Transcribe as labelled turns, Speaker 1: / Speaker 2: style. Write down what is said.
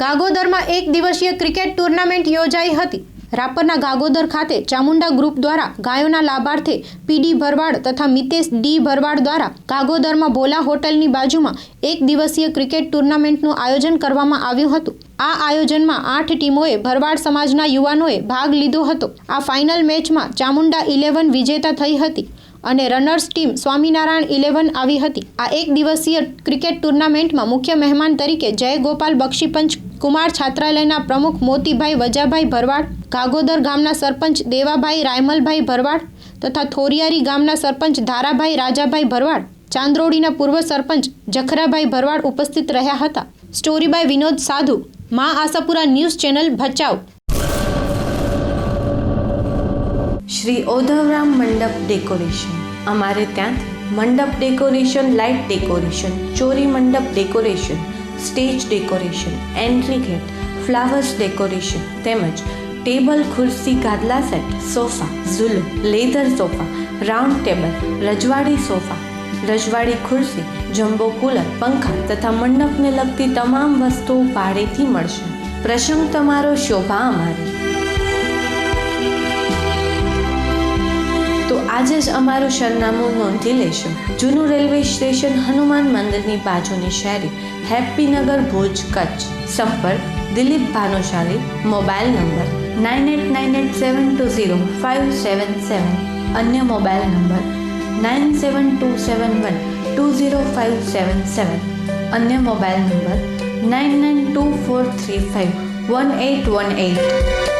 Speaker 1: ગાગોદરમાં એક દિવસીય cricket tournament યોજાઈ હતી. રાપરના ગાગોદર ખાતે ચામુંડા ગ્રુપ દ્વારા ગાયોના લાભાર્થે પીડી ભરવાડ તથા મિતેશ ડી ભરવાડ દ્વારા ગાગોદરમાં ભોલા હોટલની બાજુમાં એક દિવસીય ક્રિકેટ ટુર્નામેન્ટનું આયોજન કરવામાં આવ્યું હતું. આ આયોજનમાં આઠ ટીમોએ ભરવાડ સમાજના યુવાનોએ ભાગ લીધો હતો. આ ફાઇનલ મેચમાં ચામુંડા ઇલેવન વિજેતા થઈ હતી. અને રનર્સ ટીમ સ્વામિનારાયણ ઇલેવન આવી હતી. આ એક દિવસીય ક્રિકેટ ટુર્નામેન્ટમાં મુખ્ય મહેમાન તરીકે જય ગોપાલ બક્ષીપંચ, કુમાર છાત્રાલયના પ્રમુખ મોતીભાઈ વજાભાઈ ભરવાડ ગાગોદર ગામના સરપંચ દેવાભાઈ રાયમલભાઈ ભરવાડ તથા થોરિયારી ગામના સરપંચ ધારાભાઈ રાજાભાઈ ભરવાડ, ચાંદરોડીના પૂર્વ સરપંચ જખરાભાઈ ભરવાડ ઉપસ્થિત રહ્યા હતા. સ્ટોરી બાય વિનોદ સાધુ, મા આશાપુરા ન્યૂઝ ચેનલ ભચાઉ.
Speaker 2: શ્રી ઓધવરામ મંડપ ડેકોરેશન. અમારે ત્યાંથી મંડપ ડેકોરેશન, લાઇટ ડેકોરેશન, ચોરી મંડપ decoration, stage decoration, entry gate, flowers decoration તેમજ ટેબલ, ખુરશી, ગાદલા સેટ, સોફા, ઝૂલો, લેધર સોફા, રાઉન્ડ ટેબલ, રજવાડી સોફા, રજવાડી ખુરશી, જમ્બો કુલર, પંખા તથા મંડપને લગતી તમામ વસ્તુઓ ભાડેથી મળશે. પ્રસંગ તમારો શોભા અમારી. આજે જ અમારું સરનામું નોંધી લેશો. જૂનું રેલવે સ્ટેશન હનુમાન મંદિરની બાજુની શેરી હેપ્પીનગર ભુજ કચ્છ. સંપર્ક, Dilip Bhanushali, mobile number, nine eight nine eight seven two zero five seven seven. અન્ય mobile number, nine seven two seven one two zero five seven seven. અન્ય mobile number, nine nine two four three five one eight one eight.